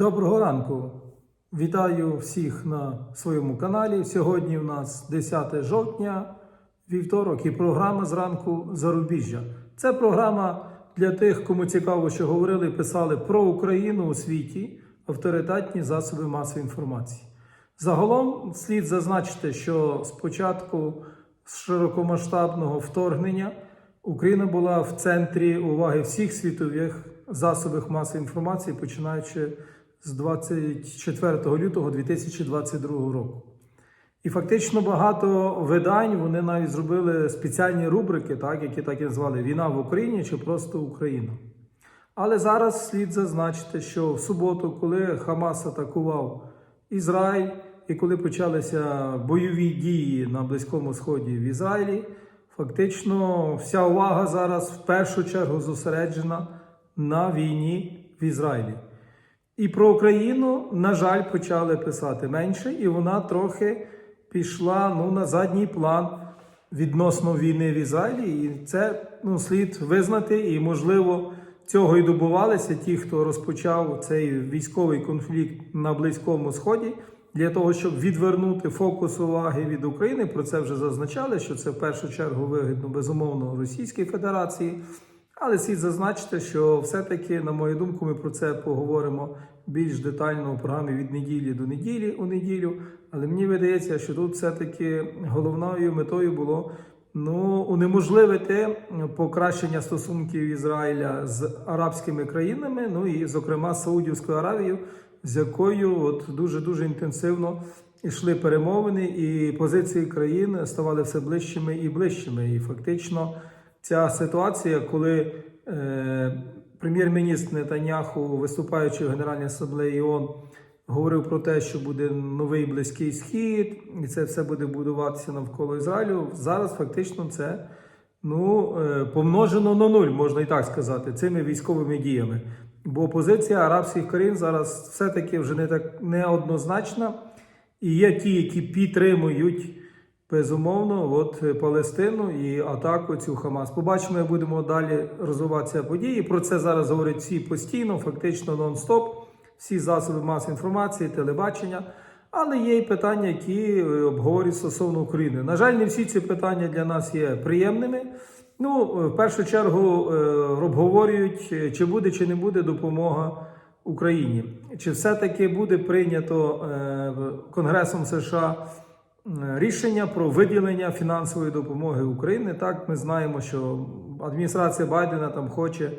Доброго ранку! Вітаю всіх на своєму каналі. Сьогодні у нас 10 жовтня, вівторок, і програма зранку Зарубіжжя. Це програма для тих, кому цікаво, що говорили писали про Україну у світі, авторитетні засоби масової інформації. Загалом слід зазначити, що з початку широкомасштабного вторгнення Україна була в центрі уваги всіх світових засобів масової інформації, починаючи з 24 лютого 2022 року. І фактично багато видань вони навіть зробили спеціальні рубрики, так, які так і назвали Війна в Україні чи просто Україна. Але зараз слід зазначити, що в суботу, коли Хамас атакував Ізраїль, і коли почалися бойові дії на Близькому Сході в Ізраїлі, фактично вся увага зараз в першу чергу зосереджена на війні в Ізраїлі. І про Україну, на жаль, почали писати менше, і вона трохи пішла ну, на задній план відносно війни в Ізраїлі. І це ну, слід визнати, і можливо. Цього і добувалися ті, хто розпочав цей військовий конфлікт на Близькому Сході, для того, щоб відвернути фокус уваги від України. Про це вже зазначали, що це в першу чергу вигідно безумовно Російській Федерації. Але слід зазначити, що все-таки, на мою думку, ми про це поговоримо більш детально у програмі від неділі до неділі у неділю. Але мені видається, що тут все-таки головною метою було ну, унеможливити покращення стосунків Ізраїля з арабськими країнами, ну і, зокрема, Саудівською Аравією, з якою от дуже дуже інтенсивно йшли перемовини, і позиції країн ставали все ближчими і ближчими. І фактично ця ситуація, коли е, прем'єр-міністр Нетаньяху, виступаючи в Генеральній асамблеї ООН, говорив про те, що буде новий близький схід, і це все буде будуватися навколо Ізраїлю. Зараз фактично це ну, е, помножено на нуль, можна і так сказати, цими військовими діями. Бо позиція арабських країн зараз все-таки вже не так неоднозначна. І є ті, які підтримують безумовно от Палестину і атаку цю Хамас. Побачимо, як будемо далі розвиватися події. Про це зараз говорять всі постійно, фактично нон-стоп, всі засоби масової інформації, телебачення. Але є і питання, які е, обговорюють стосовно України. На жаль, не всі ці питання для нас є приємними. Ну, в першу чергу е, обговорюють, е, чи буде, чи не буде допомога Україні. Чи все-таки буде прийнято Конгресом США рішення про виділення фінансової допомоги України? Так, ми знаємо, що адміністрація Байдена там хоче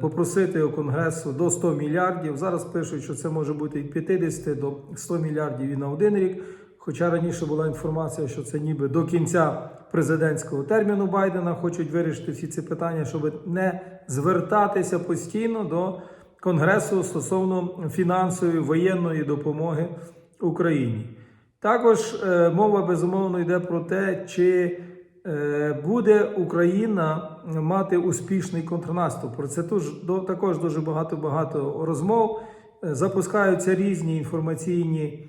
попросити у Конгресу до 100 мільярдів. Зараз пишуть, що це може бути від 50 до 100 мільярдів і на один рік. Хоча раніше була інформація, що це ніби до кінця президентського терміну Байдена хочуть вирішити всі ці питання, щоб не звертатися постійно до Конгресу стосовно фінансової воєнної допомоги Україні. Також е, мова безумовно йде про те, чи е, буде Україна мати успішний контрнаступ. Про це також дуже багато багато розмов. Е, запускаються різні інформаційні.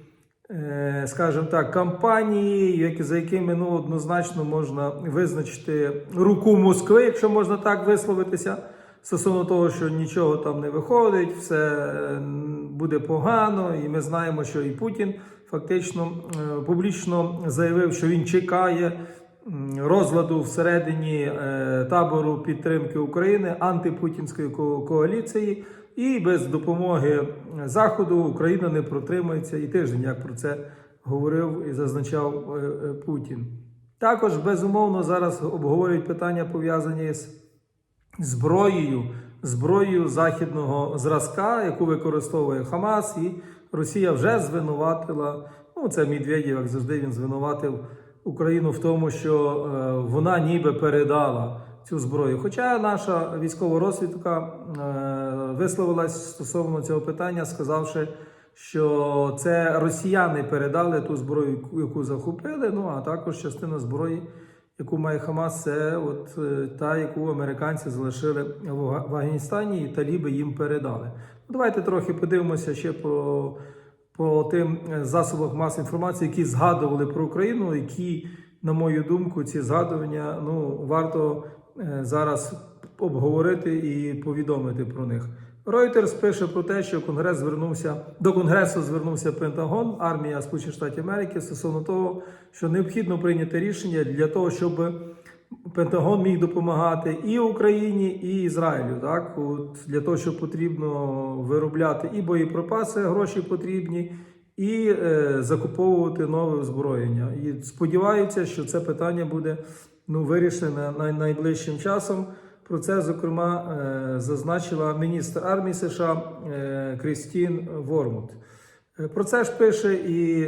Скажімо так, кампанії, за якими ну, однозначно можна визначити руку Москви, якщо можна так висловитися, стосовно того, що нічого там не виходить, все буде погано, і ми знаємо, що і Путін фактично е, публічно заявив, що він чекає розладу всередині е, табору підтримки України антипутінської коаліції. І без допомоги Заходу Україна не протримається і тиждень, як про це говорив і зазначав Путін. Також безумовно зараз обговорюють питання пов'язані з зброєю, зброєю західного зразка, яку використовує Хамас, і Росія вже звинуватила. Ну, це Медведєв, як завжди він звинуватив Україну в тому, що вона ніби передала цю зброю. Хоча наша військова розвідка е, висловилась стосовно цього питання, сказавши, що це росіяни передали ту зброю, яку захопили. Ну а також частина зброї, яку має Хамас, це от е, та, яку американці залишили в Афганістані, і таліби їм передали. Ну, Давайте трохи подивимося ще про. По тим засобах масової інформації, які згадували про Україну, які, на мою думку, ці згадування ну варто зараз обговорити і повідомити про них. Reuters пише про те, що Конгрес звернувся до Конгресу звернувся Пентагон, армія Сполучених Штатів Америки стосовно того, що необхідно прийняти рішення для того, щоб Пентагон міг допомагати і Україні, і Ізраїлю. Так, от для того, що потрібно виробляти і боєприпаси, гроші потрібні, і е, закуповувати нове озброєння. І сподіваються, що це питання буде ну, вирішене най- найближчим часом. Про це, зокрема, е, зазначила міністр армії США е, Крістін Вормут. Е, Про це ж пише і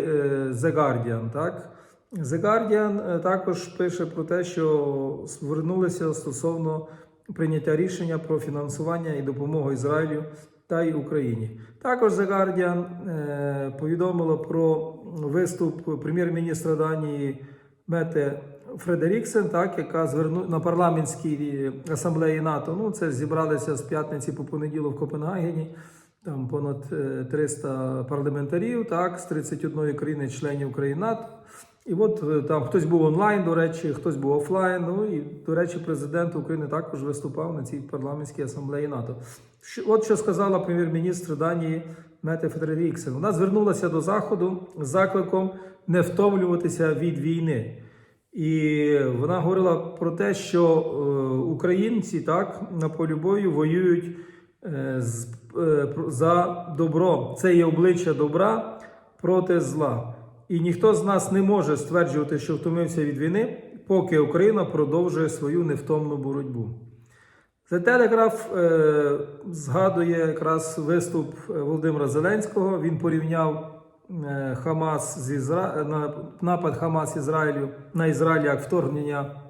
The Guardian, так? The Guardian також пише про те, що звернулися стосовно прийняття рішення про фінансування і допомогу Ізраїлю та й Україні. Також The Guardian повідомило про виступ прем'єр-міністра Данії Мете Фредеріксен, так, яка зверну на парламентській асамблеї НАТО. Ну, це зібралися з п'ятниці по понеділок в Копенгагені. Там понад е, 300 парламентарів, так, з 31 країни, членів країн НАТО. І от е, там хтось був онлайн, до речі, хтось був офлайн. Ну і до речі, президент України також виступав на цій парламентській асамблеї НАТО. От що сказала прем'єр-міністр Данії Мете Федеріксен. Вона звернулася до Заходу з закликом не втомлюватися від війни. І вона говорила про те, що е, українці так на полі бою воюють е, е, за добро. Це є обличчя добра проти зла. І ніхто з нас не може стверджувати, що втомився від війни, поки Україна продовжує свою невтомну боротьбу. The Telegraph е, згадує якраз виступ Володимира Зеленського. Він порівняв Хамас з Ізра... на- напад Хамас Ізраїлю на Ізраїль як вторгнення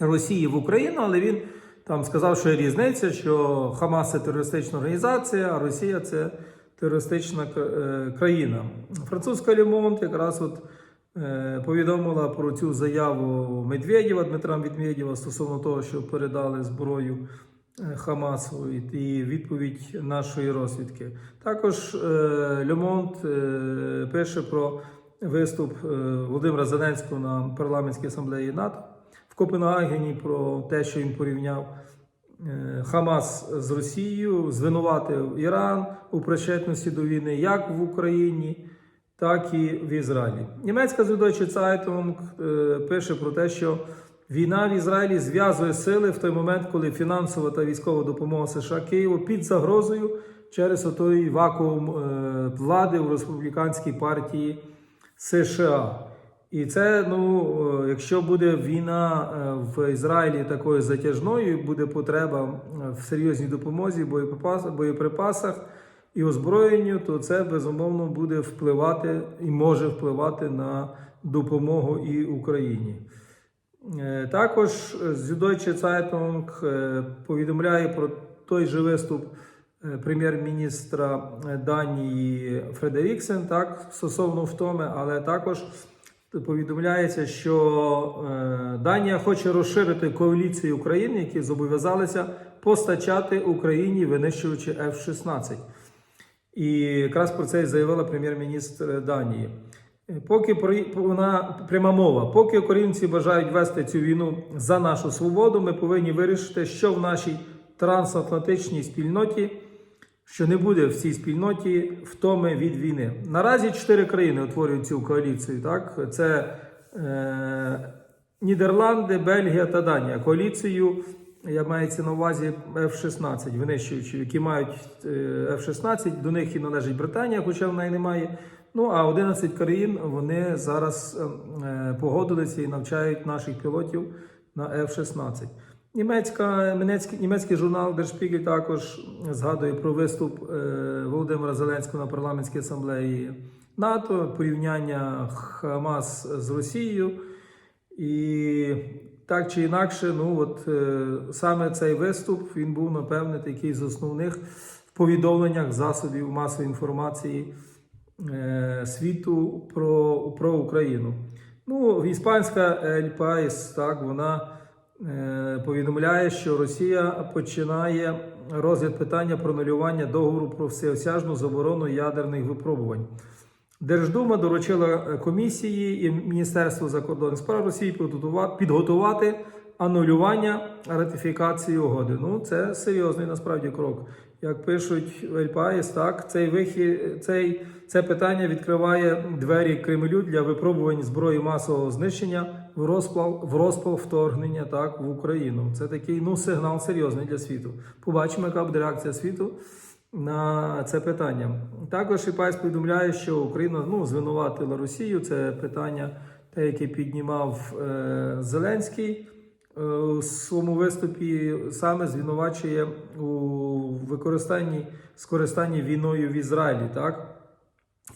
Росії в Україну, але він там сказав, що різниця, що Хамас це терористична організація, а Росія це терористична е, країна. Французька Лемонт якраз от е, повідомила про цю заяву Медведєва, Дмитра Медведєва стосовно того, що передали зброю е, Хамасу і відповідь нашої розвідки. Також е, Лемонт е, пише про виступ е, Володимира Зеленського на парламентській асамблеї НАТО в Копенгагені про те, що він порівняв е, Хамас з Росією, звинуватив Іран у причетності до війни як в Україні, так і в Ізраїлі. Німецька Zeitung е, пише про те, що війна в Ізраїлі зв'язує сили в той момент, коли фінансова та військова допомога США Києву під загрозою через отой вакуум е, влади у республіканській партії США. І це, ну, е, якщо буде війна е, в Ізраїлі такою затяжною, буде потреба в серйозній допомозі, боєприпасах і озброєнню, то це безумовно буде впливати і може впливати на допомогу і Україні. Е, Також Süddeutsche Zeitung повідомляє про той же виступ е, прем'єр-міністра е, Данії Фредеріксен, так, стосовно втоми, але також повідомляється, що Данія хоче розширити коаліцію України, які зобов'язалися постачати Україні винищувачі F-16. І якраз про це і заявила прем'єр-міністр Данії. Е, Поки вона пряма мова, поки українці бажають вести цю війну за нашу свободу, ми повинні вирішити, що в нашій трансатлантичній спільноті, що не буде в цій спільноті втоми від війни. Наразі чотири країни утворюють цю коаліцію. Так, це е, Нідерланди, Бельгія та Данія. Коаліцію я мається на увазі F-16, винищуючі, які мають е, F-16, до них і належить Британія, хоча в неї немає. Ну а 11 країн вони зараз е, погодилися і навчають наших пілотів на F-16. Німецька, німецький, німецький журнал Der Spiegel також згадує про виступ е, Володимира Зеленського на парламентській асамблеї НАТО, порівняння Хамас з Росією. І так чи інакше, ну от е, саме цей виступ він був, напевне, такий з основних в повідомленнях засобів масової інформації світу про, про Україну. Ну, іспанська Ель Паїс, так, вона е, повідомляє, що Росія починає розгляд питання про нулювання договору про всеосяжну заборону ядерних випробувань. Держдума доручила е, комісії і Міністерству закордонних справ Росії підготувати анулювання ратифікації угоди. Ну, це серйозний насправді крок. Як пишуть в Ельпаїс, так, цей вихід, цей, це питання відкриває двері Кремлю для випробувань зброї масового знищення в розпал, в розпал вторгнення так, в Україну. Це такий ну, сигнал серйозний для світу. Побачимо, яка буде реакція світу на це питання. Також Іпайс повідомляє, що Україна ну, звинуватила Росію. Це питання, те, яке піднімав е, Зеленський у своєму виступі, саме звинувачує у використанні скористанні війною в Ізраїлі. Так?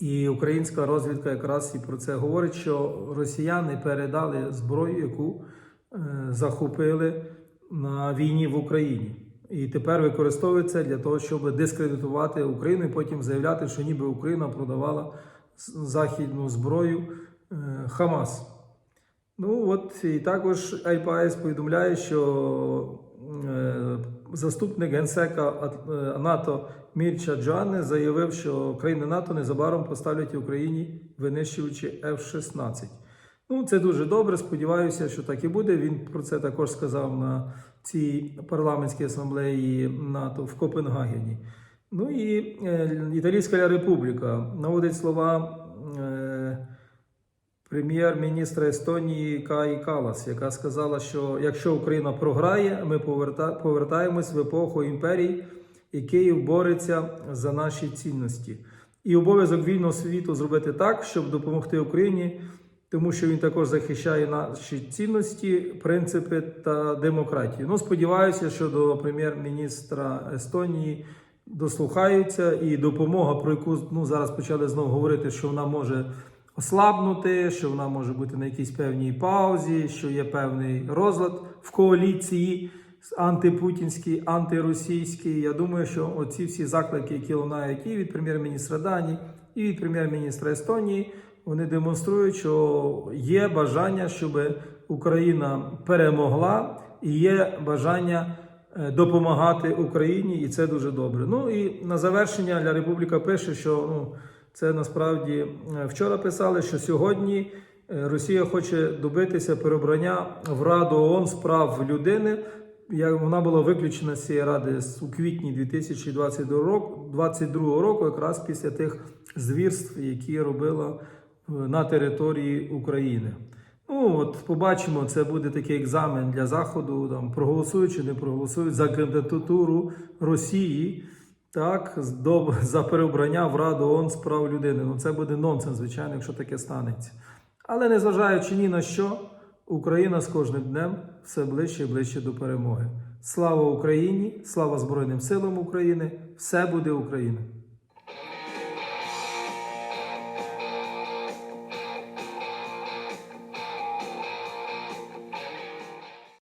І українська розвідка якраз і про це говорить, що росіяни передали зброю, яку е, захопили на війні в Україні. І тепер використовується для того, щоб дискредитувати Україну і потім заявляти, що ніби Україна продавала західну зброю е, Хамас. Ну от і також IPAS повідомляє, що е, заступник генсека е, НАТО Мірча Джоанне заявив, що країни НАТО незабаром поставлять Україні винищувачі F-16. Ну, це дуже добре. Сподіваюся, що так і буде. Він про це також сказав на цій парламентській асамблеї НАТО в Копенгагені. Ну і е, Італійська Республіка наводить слова. Е, прем'єр-міністра Естонії Каї Калас, яка сказала, що якщо Україна програє, ми поверта... повертаємось в епоху імперій, і Київ бореться за наші цінності. І обов'язок вільного світу зробити так, щоб допомогти Україні, тому що він також захищає наші цінності, принципи та демократію. Ну, сподіваюся, що до прем'єр-міністра Естонії дослухаються і допомога, про яку ну, зараз почали знову говорити, що вона може ослабнути, що вона може бути на якійсь певній паузі, що є певний розлад в коаліції антипутінський, антиросійський. Я думаю, що оці всі заклики, які лунають і від прем'єр-міністра Данії, і від прем'єр-міністра Естонії, вони демонструють, що є бажання, щоб Україна перемогла, і є бажання е, допомагати Україні, і це дуже добре. Ну і на завершення Ля Републіка пише, що ну, це насправді е, вчора писали, що сьогодні е, Росія хоче добитися перебрання в Раду ООН з прав людини. Я- Вона була виключена з цієї ради у квітні 2022 року, 22 року, якраз після тих звірств, які робила е, на території України. Ну от побачимо, це буде такий екзамен для заходу. Там проголосують чи не проголосують за кандидатуру Росії. Так, за переобрання в Раду ООН з прав людини. Ну це буде нонсенс, звичайно, якщо таке станеться. Але незважаючи ні на що, Україна з кожним днем все ближче і ближче до перемоги. Слава Україні! Слава Збройним силам України! Все буде Україна!